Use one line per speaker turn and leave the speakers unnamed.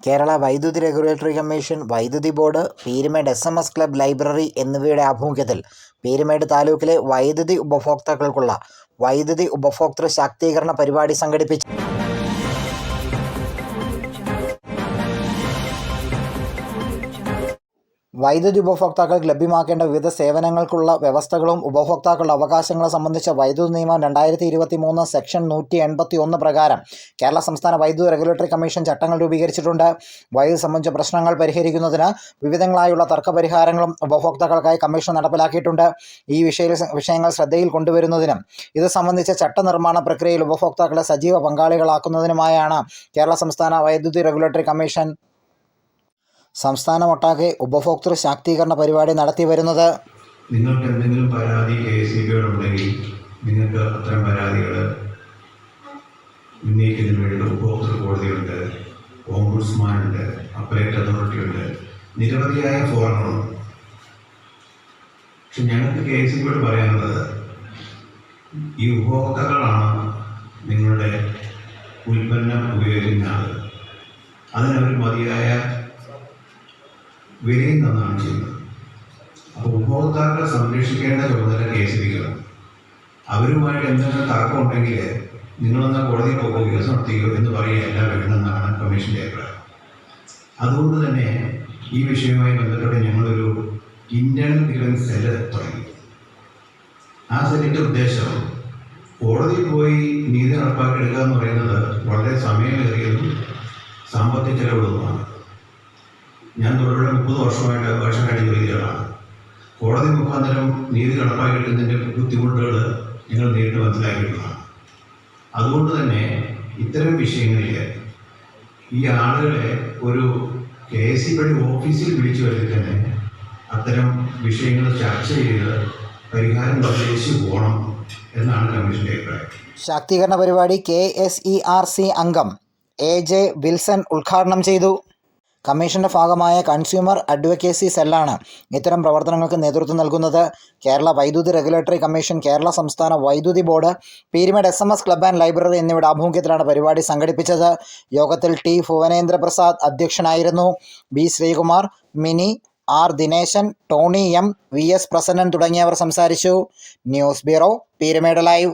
കേരള വൈദ്യുതി regulatory commission വൈദ്യുതി board Peermade S M S club library എന്നിവയുടെ ആഭിമുഖ്യത്തിൽ പീരുമേട് താലൂക്കിലെ വൈദ്യുതി ഉപഭോക്താക്കൾക്കുള്ള വൈദ്യുതി ഉപഭോക്തൃ ശാക്തീകരണ പരിപാടി സംഘടിപ്പിച്ചു. വൈദ്യുതി ഉപഭോക്താക്കൾക്ക് ലഭ്യമാക്കേണ്ട വിവിധ സേവനങ്ങൾക്കുള്ള വ്യവസ്ഥകളും ഉപഭോക്താക്കളുടെ അവകാശങ്ങളെ സംബന്ധിച്ച വൈദ്യുതി നിയമം രണ്ടായിരത്തി ഇരുപത്തി മൂന്ന് സെക്ഷൻ നൂറ്റി എൺപത്തി ഒന്ന് പ്രകാരം കേരള സംസ്ഥാന വൈദ്യുതി റെഗുലേറ്ററി കമ്മീഷൻ ചട്ടങ്ങൾ രൂപീകരിച്ചിട്ടുണ്ട്. വൈദ്യുതി സംബന്ധിച്ച പ്രശ്നങ്ങൾ പരിഹരിക്കുന്നതിന് വിവിധങ്ങളായുള്ള തർക്ക പരിഹാരങ്ങളും ഉപഭോക്താക്കൾക്കായി കമ്മീഷൻ നടപ്പിലാക്കിയിട്ടുണ്ട്. ഈ വിഷയ വിഷയങ്ങൾ ശ്രദ്ധയിൽ കൊണ്ടുവരുന്നതിനും ഇത് സംബന്ധിച്ച ചട്ടനിർമ്മാണ പ്രക്രിയയിൽ ഉപഭോക്താക്കളെ സജീവ പങ്കാളികളാക്കുന്നതിനുമായാണ് കേരള സംസ്ഥാന വൈദ്യുതി റെഗുലേറ്ററി കമ്മീഷൻ സംസ്ഥാനമൊട്ടാകെ ഉപഭോക്തൃ ശാക്തീകരണ പരിപാടി നടത്തി വരുന്നത്.
നിങ്ങൾക്ക് എന്തെങ്കിലും പരാതി കെ എസ് ബിയോടുണ്ടെങ്കിൽ നിങ്ങൾക്ക് അത്തരം പരാതികൾ ഉന്നയിക്കുന്നതിന് വേണ്ടി ഉപഭോക്തൃ കോടതിയുണ്ട് ഓംബുഡ്സ്മാനുണ്ട് അപ്പലേറ്റ് അതോറിറ്റി ഉണ്ട് നിരവധിയായ ഫോറങ്ങളുണ്ട് പക്ഷെ ഞങ്ങൾക്ക് കെ എസ് ബിയോട് പറയാനുള്ളത് ഈ ഉപഭോക്താക്കളാണ് നിങ്ങളുടെ ഉൽപ്പന്നം ഉപയോഗിക്കുന്ന ആൾ അതിനവർ മതിയായ വിലയും തന്നാണ് ചെയ്യുന്നത്. അപ്പോൾ ഉപഭോക്താക്കളെ സംരക്ഷിക്കേണ്ട ചുമതല കെ എസ് ബിക്കാണ്. അവരുമായിട്ട് എന്തെങ്കിലും തർക്കമുണ്ടെങ്കിൽ നിങ്ങളെന്നാൽ കോടതിയിൽ പോകുകയോ കേസ് നടത്തിയോ എന്ന് പറയുകയല്ല വേണമെന്നാണ് കമ്മീഷന്റെ അഭിപ്രായം. അതുകൊണ്ട് തന്നെ ഈ വിഷയവുമായി ബന്ധപ്പെട്ട് ഞങ്ങളൊരു ഇന്റേണൽ ഡിഫൻസ് സെല്ല് തുടങ്ങി. ആ സെല്ലിന്റെ ഉദ്ദേശം കോടതിയിൽ പോയി നീതി നടപ്പാക്കിയെടുക്കുക എന്ന് പറയുന്നത് വളരെ സമയമേറിയതും സാമ്പത്തിക ചെലവുള്ളതുമാണ്. ഞാൻ തൊഴിലുള്ള മുപ്പത് വർഷമായിട്ട് വർഷമായിട്ട് ജോലികളാണ് കോടതി മുഖാന്തരം നീതി നടപ്പാക്കിയെടുക്കുന്നതിന്റെ ബുദ്ധിമുട്ടുകൾ ഞങ്ങൾ നേരിട്ട് മനസ്സിലാക്കിയിട്ടുള്ളതാണ്. അതുകൊണ്ട് തന്നെ ഇത്തരം വിഷയങ്ങളിൽ ഈ ആളുകളെ ഒരു കെ എസ് സി വഴി ഓഫീസിൽ വിളിച്ചു വരുത്തി തന്നെ അത്തരം വിഷയങ്ങൾ ചർച്ച ചെയ്ത് പരിഹാരം നിർദ്ദേശിച്ചു പോകണം എന്നാണ് കമ്മീഷന്റെ അഭിപ്രായം.
ശാക്തീകരണ പരിപാടി K S E R C അംഗം എ ജെ വിൽസൺ ഉദ്ഘാടനം ചെയ്തു. കമ്മീഷന്റെ ഭാഗമായ കൺസ്യൂമർ അഡ്വക്കേസി സെല്ലാണ് ഇത്തരം പ്രവർത്തനങ്ങൾക്ക് നേതൃത്വം നൽകുന്നത്. കേരള വൈദ്യുതി റെഗുലേറ്ററി കമ്മീഷൻ കേരള സംസ്ഥാന വൈദ്യുതി board Peermade S M S club and library എന്നിവയുടെ ആഭിമുഖ്യത്തിലാണ് പരിപാടി സംഘടിപ്പിച്ചത്. യോഗത്തിൽ ടി ഭുവനേന്ദ്ര പ്രസാദ് അധ്യക്ഷനായിരുന്നു. B Sreekumar Mini R Dineshan Tony M V S Prasannan തുടങ്ങിയവർ സംസാരിച്ചു. News bureau Peermade live.